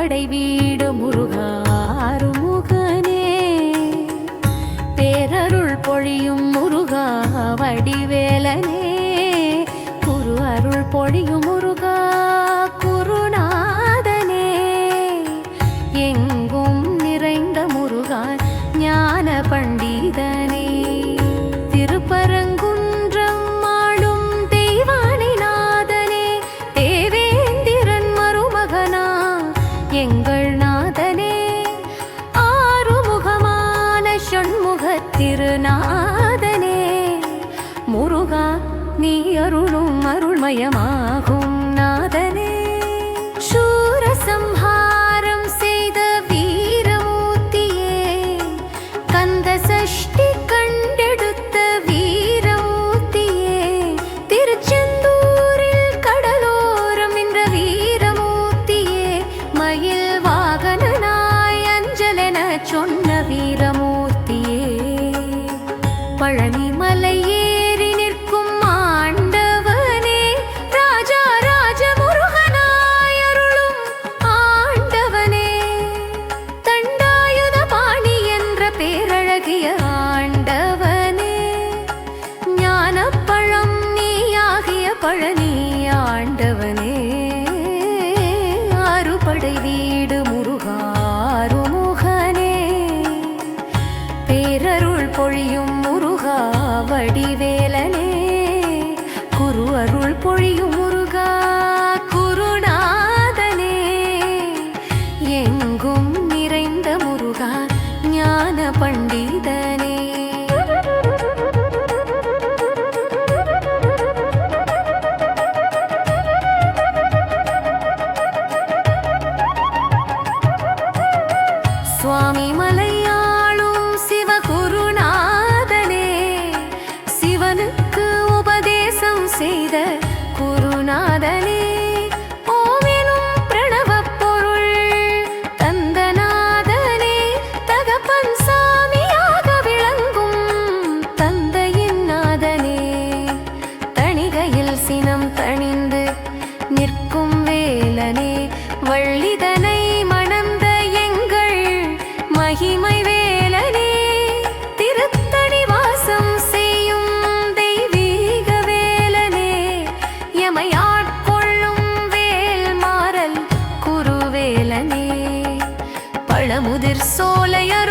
படை வீடு முருகாருமுகனே பேரருள் பொழியும் முருகா வடிவேலனே. குரு அருள் பொழியும் முருகா குருநாதனே. எங்கும் நிறைந்த முருகா திருநாதனே. முருகா நீ அருளும் அருள்மயமாகும். பழனி ஆண்டவனே அறுபடை வீடு முருகாருமுகனே பேரருள் பொழியும் முருகா வடிவேலனே. குரு அருள் பொழியும் முருகா குருநாதனே. எங்கும் நிறைந்த முருகா ஞான பண்டிதன். களமுதிர் சோலையர்